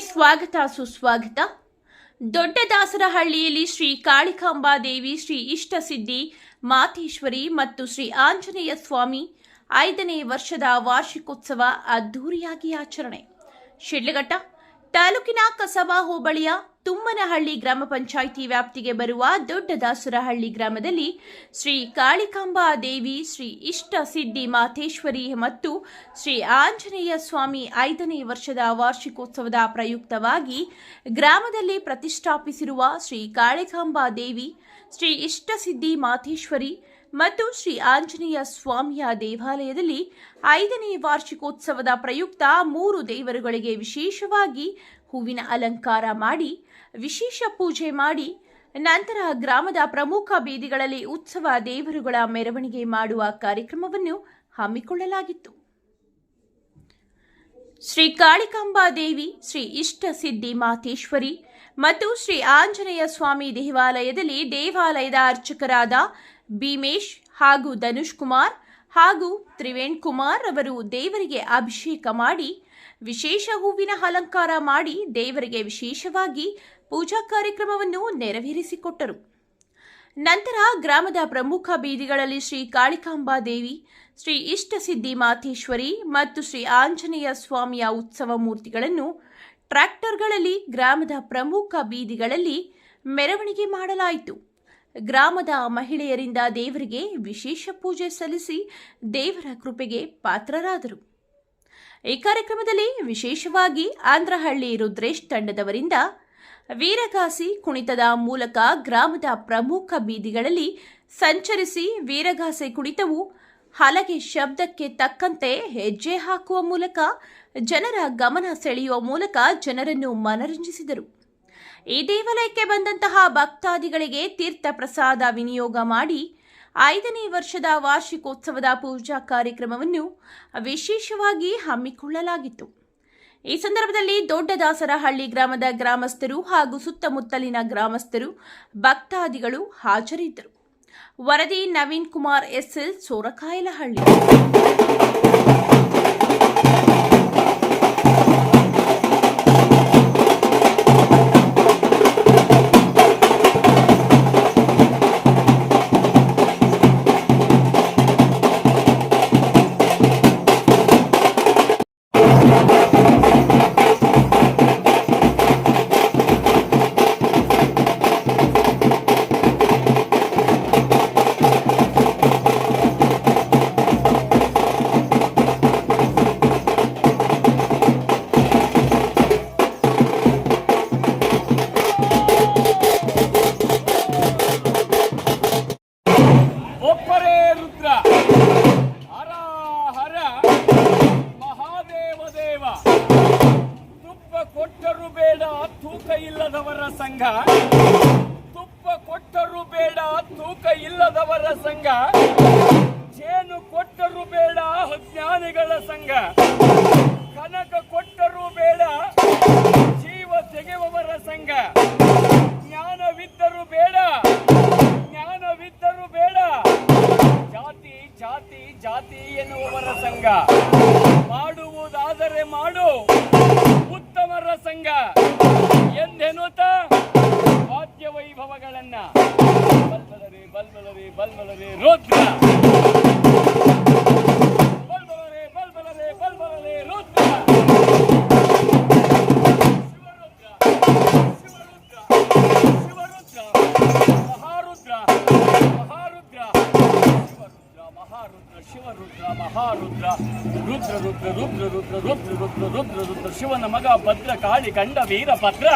ಸ್ವಾಗತ, ಸುಸ್ವಾಗತ. ದೊಡ್ಡದಾಸರಹಳ್ಳಿಯಲ್ಲಿ ಶ್ರೀ ಕಾಳಿಕಾಂಬಾ ದೇವಿ, ಶ್ರೀ ಇಷ್ಟಸಿದ್ಧಿ, ಮಾತೇಶ್ವರಿ ಮತ್ತು ಶ್ರೀ ಆಂಜನೇಯ ಸ್ವಾಮಿ ಐದನೇ ವರ್ಷದ ವಾರ್ಷಿಕೋತ್ಸವ ಅದ್ದೂರಿಯಾಗಿ ಆಚರಣೆ. ಶಿಡ್ಲಘಟ್ಟ ತಾಲೂಕಿನ ಕಸಬಾ ಹೋಬಳಿಯ ತುಮ್ಮನಹಳ್ಳಿ ಗ್ರಾಮ ಪಂಚಾಯಿತಿ ವ್ಯಾಪ್ತಿಗೆ ಬರುವ ದೊಡ್ಡದಾಸುರಹಳ್ಳಿ ಗ್ರಾಮದಲ್ಲಿ ಶ್ರೀ ಕಾಳಿಕಾಂಬಾ ದೇವಿ, ಶ್ರೀ ಇಷ್ಟ ಸಿದ್ಧಿ ಮಾತೇಶ್ವರಿ ಮತ್ತು ಶ್ರೀ ಆಂಜನೇಯ ಸ್ವಾಮಿ ಐದನೇ ವರ್ಷದ ವಾರ್ಷಿಕೋತ್ಸವದ ಪ್ರಯುಕ್ತವಾಗಿ ಗ್ರಾಮದಲ್ಲಿ ಪ್ರತಿಷ್ಠಾಪಿಸಿರುವ ಶ್ರೀ ಕಾಳಿಕಾಂಬಾ ದೇವಿ, ಶ್ರೀ ಇಷ್ಟಸಿದ್ಧಿ ಮಾತೇಶ್ವರಿ ಮತ್ತು ಶ್ರೀ ಆಂಜನೇಯ ಸ್ವಾಮಿಯ ದೇವಾಲಯದಲ್ಲಿ ಐದನೇ ವಾರ್ಷಿಕೋತ್ಸವದ ಪ್ರಯುಕ್ತ ಮೂರು ದೇವರುಗಳಿಗೆ ವಿಶೇಷವಾಗಿ ಹೂವಿನ ಅಲಂಕಾರ ಮಾಡಿ ವಿಶೇಷ ಪೂಜೆ ಮಾಡಿ ನಂತರ ಗ್ರಾಮದ ಪ್ರಮುಖ ಬೀದಿಗಳಲ್ಲಿ ಉತ್ಸವ ದೇವರುಗಳ ಮೆರವಣಿಗೆ ಮಾಡುವ ಕಾರ್ಯಕ್ರಮವನ್ನು ಹಮ್ಮಿಕೊಳ್ಳಲಾಗಿತ್ತು. ಶ್ರೀ ಕಾಳಿಕಾಂಬಾ ದೇವಿ, ಶ್ರೀ ಇಷ್ಟ ಸಿದ್ಧಿ ಮಾತೇಶ್ವರಿ ಮತ್ತು ಶ್ರೀ ಆಂಜನೇಯ ಸ್ವಾಮಿ ದೇವಾಲಯದಲ್ಲಿ ದೇವಾಲಯದ ಅರ್ಚಕರಾದ ಭೀಮೇಶ್ ಹಾಗೂ ಧನುಷ್ ಕುಮಾರ್ ಹಾಗೂ ತ್ರಿವೇಣ್ ಕುಮಾರ್ ಅವರು ದೇವರಿಗೆ ಅಭಿಷೇಕ ಮಾಡಿ, ವಿಶೇಷ ಹೂವಿನ ಅಲಂಕಾರ ಮಾಡಿ ದೇವರಿಗೆ ವಿಶೇಷವಾಗಿ ಪೂಜಾ ಕಾರ್ಯಕ್ರಮವನ್ನು ನೆರವೇರಿಸಿಕೊಟ್ಟರು. ನಂತರ ಗ್ರಾಮದ ಪ್ರಮುಖ ಬೀದಿಗಳಲ್ಲಿ ಶ್ರೀ ಕಾಳಿಕಾಂಬಾ ದೇವಿ, ಶ್ರೀ ಇಷ್ಟಸಿದ್ಧಿ ಮಾತೇಶ್ವರಿ ಮತ್ತು ಶ್ರೀ ಆಂಜನೇಯ ಸ್ವಾಮಿಯ ಉತ್ಸವ ಮೂರ್ತಿಗಳನ್ನು ಟ್ರ್ಯಾಕ್ಟರ್ಗಳಲ್ಲಿ, ಗ್ರಾಮದ ಪ್ರಮುಖ ಬೀದಿಗಳಲ್ಲಿ ಮೆರವಣಿಗೆ ಮಾಡಲಾಯಿತು. ಗ್ರಾಮದ ಮಹಿಳೆಯರಿಂದ ದೇವರಿಗೆ ವಿಶೇಷ ಪೂಜೆ ಸಲ್ಲಿಸಿ ದೇವರ ಕೃಪೆಗೆ ಪಾತ್ರರಾದರು. ಈ ಕಾರ್ಯಕ್ರಮದಲ್ಲಿ ವಿಶೇಷವಾಗಿ ಆಂಧ್ರಹಳ್ಳಿ ರುದ್ರೇಶ್ ತಂಡದವರಿಂದ ವೀರಗಾಸಿ ಕುಣಿತದ ಮೂಲಕ ಗ್ರಾಮದ ಪ್ರಮುಖ ಬೀದಿಗಳಲ್ಲಿ ಸಂಚರಿಸಿ ವೀರಗಾಸೆ ಕುಣಿತವು ಹಲಗೆ ಶಬ್ದಕ್ಕೆ ತಕ್ಕಂತೆ ಹೆಜ್ಜೆ ಹಾಕುವ ಮೂಲಕ ಜನರ ಗಮನ ಸೆಳೆಯುವ ಮೂಲಕ ಜನರನ್ನು ಮನರಂಜಿಸಿದರು. ಈ ದೇವಾಲಯಕ್ಕೆ ಬಂದಂತಹ ಭಕ್ತಾದಿಗಳಿಗೆ ತೀರ್ಥ ಪ್ರಸಾದ ವಿನಿಯೋಗ ಮಾಡಿ ಐದನೇ ವರ್ಷದ ವಾರ್ಷಿಕೋತ್ಸವದ ಪೂಜಾ ಕಾರ್ಯಕ್ರಮವನ್ನು ವಿಶೇಷವಾಗಿ ಹಮ್ಮಿಕೊಳ್ಳಲಾಗಿತ್ತು. ಈ ಸಂದರ್ಭದಲ್ಲಿ ದೊಡ್ಡದಾಸರಹಳ್ಳಿ ಗ್ರಾಮದ ಗ್ರಾಮಸ್ಥರು ಹಾಗೂ ಸುತ್ತಮುತ್ತಲಿನ ಗ್ರಾಮಸ್ಥರು, ಭಕ್ತಾದಿಗಳು ಹಾಜರಿದ್ದರು. ವರದಿ ನವೀನ್ ಕುಮಾರ್ ಎಸ್ಎಲ್ ಸೋರಕಾಯಲಹಳ್ಳಿ. ಬೇಡ, ತೂಕ ಇಲ್ಲದವರ ಸಂಘ. ತುಪ್ಪ ಕೊಟ್ಟರು ಬೇಡ, ತೂಕ ಇಲ್ಲದವರ ಸಂಘ. ಜೇನು ಕೊಟ್ಟರು ಬೇಡ, ಅಜ್ಞಾನಿಗಳ ಸಂಘ. ಕನಕ ಕೊಟ್ಟರು ಬೇಡ, ಜೀವ ತೆಗೆಯುವವರ ಸಂಘ. ಜ್ಞಾನವಿದ್ದರೂ ಬೇಡ ಜ್ಞಾನವಿದ್ದರೂ ಬೇಡ. ಜಾತಿ ಜಾತಿ ಜಾತಿ ಎನ್ನುವವರ ಸಂಘ. ಸಂಘ ಎಂದೆನ್ನುತ್ತ? ವಾದ್ಯ ವೈಭವಗಳನ್ನ ಬಲ್ಬಲರಿ ಬಲ್ಬಲರಿ ಬಲ್ಬಲರಿ ರುದ್ರ. ಮಹಾರುದ್ರ, ಶಿವರುದ್ರ, ಮಹಾರುದ್ರ, ರುದ್ರ ರುದ್ರ ರುದ್ರ ರುದ್ರ ರುದ್ರ ರುದ್ರ ರುದ್ರ ರುದ್ರ, ಶಿವನ ಮಗ ಭದ್ರ, ಕಾಳಿ, ಕಂಡ, ವೀರಭದ್ರ.